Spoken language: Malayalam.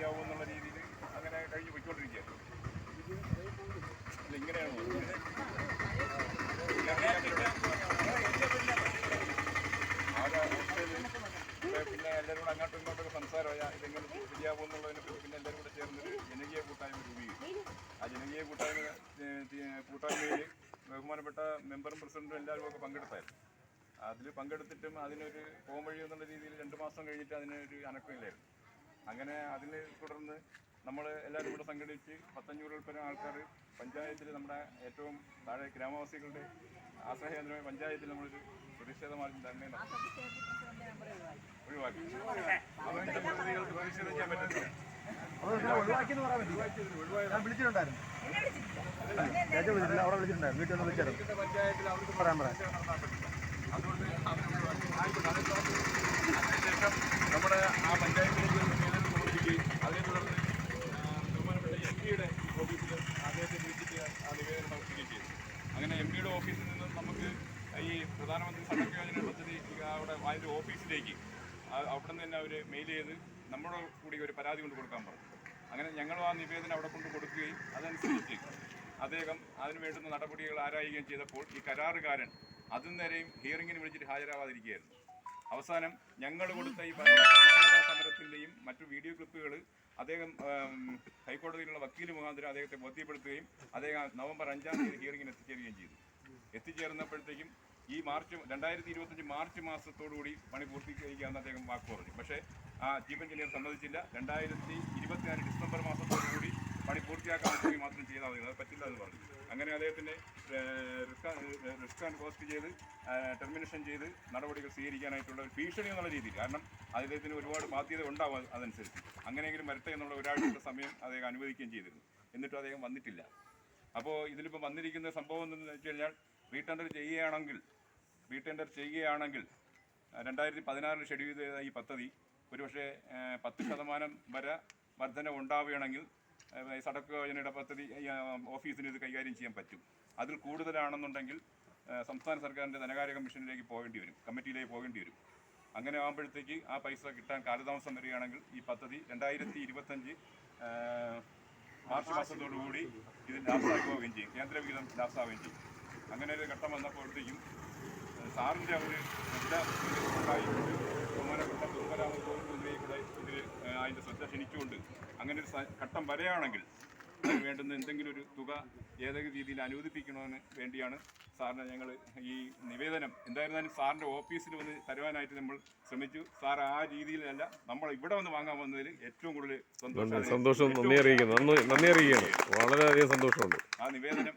ശരിയാവും എന്നുള്ള രീതിയിൽ അങ്ങനെ കഴിഞ്ഞ് പോയിക്കൊണ്ടിരിക്കുകയാണ് ഇങ്ങനെയാണ് പിന്നെ എല്ലാവരും കൂടെ അങ്ങോട്ടും ഇങ്ങോട്ടും സംസാരമായ ഇതെങ്ങനെ ശരിയാവും എന്നുള്ളതിനെ പറ്റി പിന്നെ എല്ലാവരും കൂടെ ചേർന്നൊരു ജനകീയ കൂട്ടായ്മ രൂപീകരിക്കും ആ ജനകീയ കൂട്ടായ്മ കൂട്ടായ്മയിൽ ബഹുമാനപ്പെട്ട മെമ്പറും പ്രസിഡന്റും എല്ലാവരും ഒക്കെ പങ്കെടുത്തായിരുന്നു. അതിൽ പങ്കെടുത്തിട്ടും അതിനൊരു പോം വഴി എന്നുള്ള രീതിയിൽ രണ്ട് മാസം കഴിഞ്ഞിട്ട് അതിനൊരു അനക്കമില്ലായിരുന്നു. അങ്ങനെ അതിനെ തുടർന്ന് നമ്മൾ എല്ലാവരും കൂടെ സംഘടിച്ച് പത്തഞ്ഞൂറിൽ പരം ആൾക്കാർ പഞ്ചായത്തിൽ നമ്മുടെ ഏറ്റവും താഴെ ഗ്രാമവാസികളുടെ ആശ്രയകേന്ദ്രമായ പഞ്ചായത്തിൽ നമ്മളൊരു പ്രതിഷേധ മാർഗം തന്നെ. ഒഴിവാക്കി അവരുടെ പ്രതികൾക്ക് വിളിച്ചിട്ടുണ്ടായിരുന്നു വീട്ടിൽ ഒന്ന് പഞ്ചായത്തിൽ അവർക്ക് പറയാൻ പറയാം അതുകൊണ്ട് അതിനുശേഷം നമ്മുടെ ആ പഞ്ചായത്തിലേക്ക് ഒരു നിവേദനം സമർപ്പിക്കുകയും അതേ തുടർന്ന് ആ, ബഹുമാനപ്പെട്ട എം പിയുടെ ഓഫീസിൽ അദ്ദേഹത്തെ വിളിച്ചിട്ട് ആ നിവേദനം സമർപ്പിക്കുകയും ചെയ്തു അങ്ങനെ എം പിയുടെ ഓഫീസിൽ നിന്ന് നമുക്ക് ഈ പ്രധാനമന്ത്രി സടക്ക് യോജന പദ്ധതി അവിടെ അതിന്റെ ഓഫീസിലേക്ക് അവിടെ നിന്ന് തന്നെ അവർ മെയിൽ ചെയ്ത് നമ്മുടെ കൂടി ഒരു പരാതി കൊണ്ട് കൊടുക്കാൻ പറഞ്ഞു. അങ്ങനെ ഞങ്ങളും ആ നിവേദനം അവിടെ കൊണ്ട് കൊടുക്കുകയും അതനുസരിച്ച് അദ്ദേഹം അതിന് വേണ്ടുന്ന നടപടികൾ ആരായുകയും ചെയ്തപ്പോൾ ഈ കരാറുകാരൻ അതും നേരെയും ഹിയറിങ്ങിന് വിളിച്ചിട്ട് ഹാജരാവാതിരിക്കുകയായിരുന്നു. അവസാനം ഞങ്ങൾ കൊടുത്ത ഈ സമരത്തിന്റെയും മറ്റു വീഡിയോ ക്ലിപ്പുകൾ അദ്ദേഹം ഹൈക്കോടതിയിലുള്ള വക്കീൽ മുഖാന്തരം അദ്ദേഹത്തെ ബോധ്യപ്പെടുത്തുകയും അദ്ദേഹം നവംബർ അഞ്ചാം തീയതി ഹിയറിംഗിന് എത്തിച്ചേരുകയും ചെയ്തു. എത്തിച്ചേർന്നപ്പോഴത്തേക്കും ഈ മാർച്ച് രണ്ടായിരത്തി ഇരുപത്തഞ്ച് മാർച്ച് മാസത്തോടുകൂടി പണി പൂർത്തീകരിക്കാമെന്ന് അദ്ദേഹം വാക്ക് പറഞ്ഞു. പക്ഷേ ആ ചീഫ് എഞ്ചിനീയർ സമ്മതിച്ചില്ല. രണ്ടായിരത്തി ഇരുപത്തിനാല് ഡിസംബർ മാസത്തോടുകൂടി പണി പൂർത്തിയാക്കാൻ വേണ്ടി മാത്രം ചെയ്താൽ മതി. അത് പറ്റില്ല എന്ന് പറഞ്ഞു. അങ്ങനെ അദ്ദേഹത്തിന്റെ റിസ്ക് ആൻഡ് കോസ്റ്റ് ചെയ്ത് ടെർമിനേഷൻ ചെയ്ത് നടപടികൾ സ്വീകരിക്കാനായിട്ടുള്ള ഒരു ഭീഷണി എന്നുള്ള രീതിയിൽ. കാരണം അദ്ദേഹത്തിന് ഒരുപാട് ബാധ്യത ഉണ്ടാവും അതനുസരിച്ച്. അങ്ങനെയെങ്കിലും വരട്ടെ എന്നുള്ള ഒരാഴ്ചയുടെ സമയം അദ്ദേഹം അനുവദിക്കുകയും ചെയ്തിരുന്നു. എന്നിട്ടും അദ്ദേഹം വന്നിട്ടില്ല. അപ്പോൾ ഇതിലിപ്പോൾ വന്നിരിക്കുന്ന സംഭവം എന്ന് വെച്ച് കഴിഞ്ഞാൽ റീടെൻഡർ ചെയ്യുകയാണെങ്കിൽ റീടെൻഡർ ചെയ്യുകയാണെങ്കിൽ രണ്ടായിരത്തി പതിനാറിൽ ഷെഡ്യൂൾ ചെയ്ത ഈ പദ്ധതി ഒരുപക്ഷെ പത്ത് ശതമാനം വരെ വർധന ഉണ്ടാവുകയാണെങ്കിൽ സടക്ക് യോജനയുടെ പദ്ധതി ഓഫീസിന് ഇത് കൈകാര്യം ചെയ്യാൻ പറ്റും. അതിൽ കൂടുതലാണെന്നുണ്ടെങ്കിൽ സംസ്ഥാന സർക്കാരിന്റെ ധനകാര്യ കമ്മീഷനിലേക്ക് പോകേണ്ടി വരും കമ്മിറ്റിയിലേക്ക് പോകേണ്ടി വരും. അങ്ങനെ ആകുമ്പോഴത്തേക്ക് ആ പൈസ കിട്ടാൻ കാലതാമസം വരികയാണെങ്കിൽ ഈ പദ്ധതി രണ്ടായിരത്തി ഇരുപത്തഞ്ച് മാർച്ച് മാസത്തോടുകൂടി ഇത് പോവുകയും ചെയ്യും കേന്ദ്രവിഹിതം ലാപ്സാവുകയും ചെയ്യും. അങ്ങനെ ഒരു ഘട്ടം വന്നപ്പോഴത്തേക്കും സാറിന്റെ ഒരു ശ്രദ്ധ ഉണ്ടായിക്കൊണ്ട് ബഹുമാനപ്പെട്ട മന്ത്രിയെ കൂടെ ഇതിൽ അതിന്റെ ശ്രദ്ധ ക്ഷണിച്ചുകൊണ്ട് അങ്ങനെ ഒരു ഘട്ടം വരെയാണെങ്കിൽ വേണ്ടുന്ന എന്തെങ്കിലും ഒരു തുക ഏതെങ്കിലും രീതിയിൽ അനുവദിപ്പിക്കണമെന്ന് വേണ്ടിയാണ് സാറിന് ഞങ്ങൾ ഈ നിവേദനം. എന്തായിരുന്നാലും സാറിന്റെ ഓഫീസിൽ വന്ന് തരുവാനായിട്ട് നമ്മൾ ശ്രമിച്ചു. സാർ ആ രീതിയിലല്ല നമ്മൾ ഇവിടെ വന്ന് വാങ്ങാൻ വന്നതിൽ ഏറ്റവും കൂടുതൽ സന്തോഷം. സന്തോഷം നന്ദി അറിയിക്കുന്നു. നന്ദി അറിയിക്കുന്നു. വളരെയധികം സന്തോഷമുണ്ട്. ആ നിവേദനം